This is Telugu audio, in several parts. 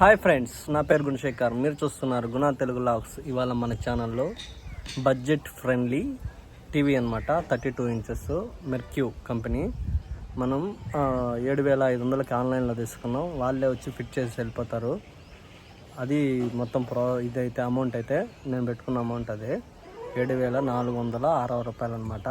హాయ్ ఫ్రెండ్స్ నా పేరు గుణశేఖర్. మీరు చూస్తున్నారు గుణ తెలుగు లాగ్స్ ఇవాళ మన ఛానల్లో బడ్జెట్ ఫ్రెండ్లీ టీవీ అనమాట థర్టీ టూ ఇంచెస్ మెర్క్యూ కంపెనీ మనం ఏడు వేల ఐదు వందలకి ఆన్లైన్లో తీసుకున్నాం. వాళ్ళే వచ్చి ఫిట్ చేసి వెళ్ళిపోతారు. అది మొత్తం ప్రో ఇదైతే అమౌంట్ అయితే నేను పెట్టుకున్న అమౌంట్ అదే. ఏడు వేల నాలుగు వందల అరవై రూపాయలు అనమాట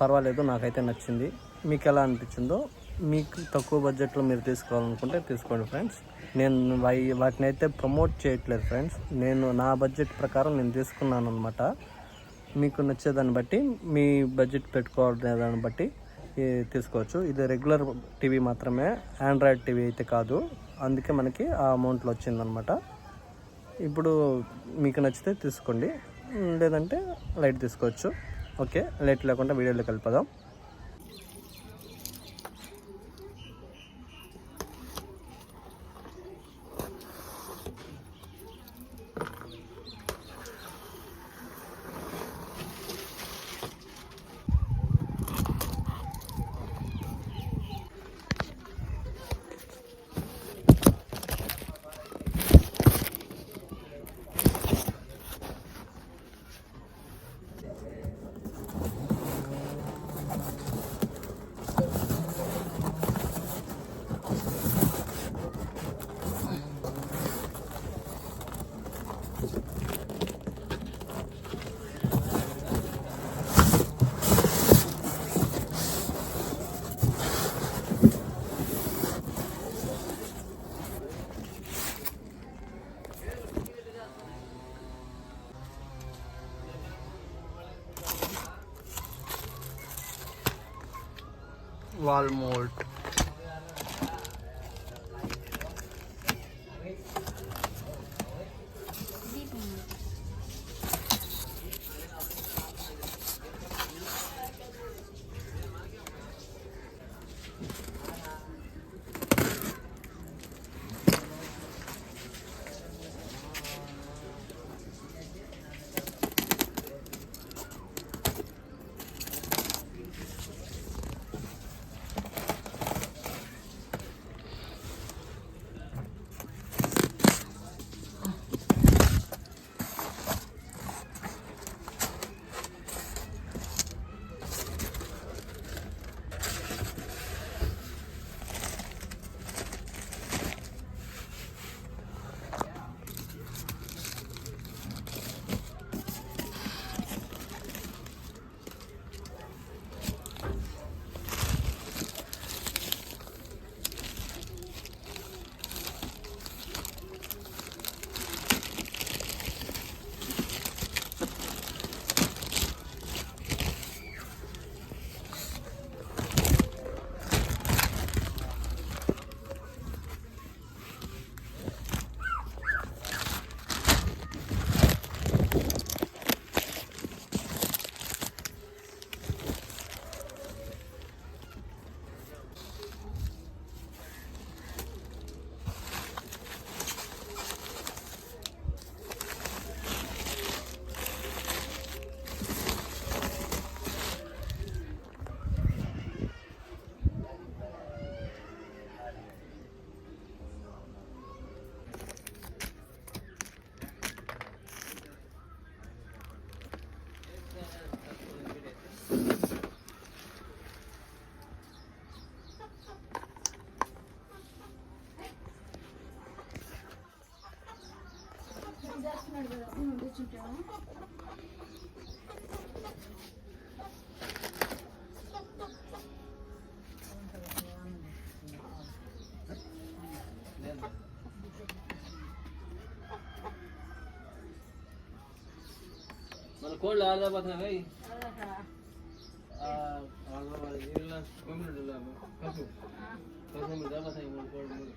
పర్వాలేదు నాకైతే నచ్చింది. మీకు ఎలా అనిపించిందో మీకు తక్కువ బడ్జెట్లో మీరు తీసుకోవాలనుకుంటే తీసుకోండి ఫ్రెండ్స్ నేను వై- వాటిని అయితే ప్రమోట్ చేయట్లేదు ఫ్రెండ్స్ నేను నా బడ్జెట్ ప్రకారం నేను తీసుకున్నాను అనమాట మీకు నచ్చేదాన్ని బట్టి మీ బడ్జెట్ పెట్టుకోవాలనే దాన్ని బట్టి తీసుకోవచ్చు. ఇది రెగ్యులర్ టీవీ మాత్రమే ఆండ్రాయిడ్ టీవీ అయితే కాదు. అందుకే మనకి ఆ అమౌంట్లో వచ్చిందనమాట ఇప్పుడు మీకు నచ్చితే తీసుకోండి. లేదంటే లైట్ తీసుకోవచ్చు. ఓకే లైట్ లేకుండా వీడియోలో కలిపదాం Walmart. మన కోళ్ళు ఆదాపోతున్నాయి నీళ్ళ పంపిణీ కసు కసు మీద పోతాయి మూడు కోళ్ళు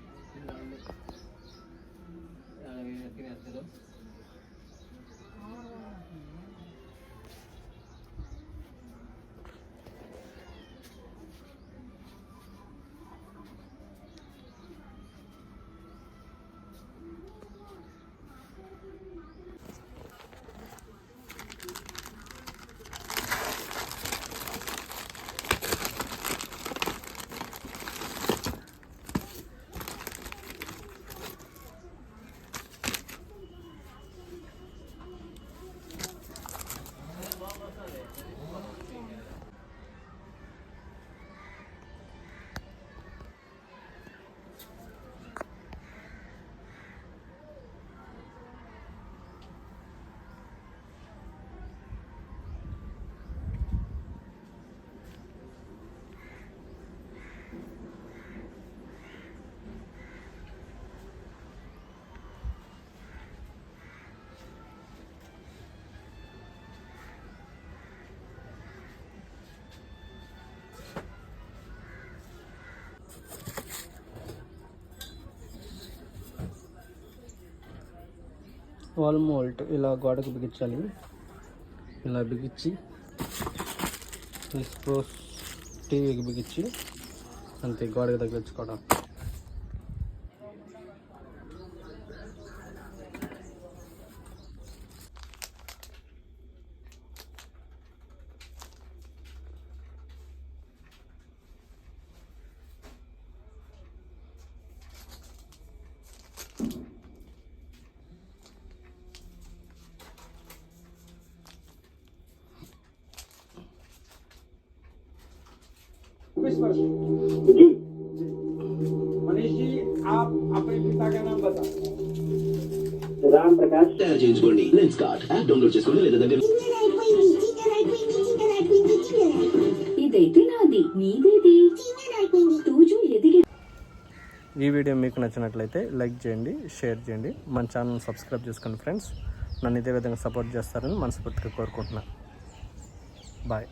వాల్ మోల్ట్ ఇలా గోడకు బిగించాలి. ఇలా బిగించి ఈ టీవీకి బిగించి అంతే గోడకు తగిలించుకోవడం. मनीष जी आप अपने पिता का नाम बता రామ్ ప్రకాష్ తయారు చేయించుకోండి లెన్స్ కార్డ్ యాప్ డౌన్లోడ్ చేసుకోండి లేదా దగ్గర ఇదైతే నాది నీదేది తూజు ఎదిగే ఈ వీడియో మీకు నచ్చినట్లయితే లైక్ చేయండి షేర్ చేయండి మన ఛానల్ సబ్స్క్రైబ్ చేసుకోండి ఫ్రెండ్స్ నన్ను ఇదే విధంగా సపోర్ట్ చేస్తారని మనస్ఫూర్తిగా కోరుకుంటున్నాను బాయ్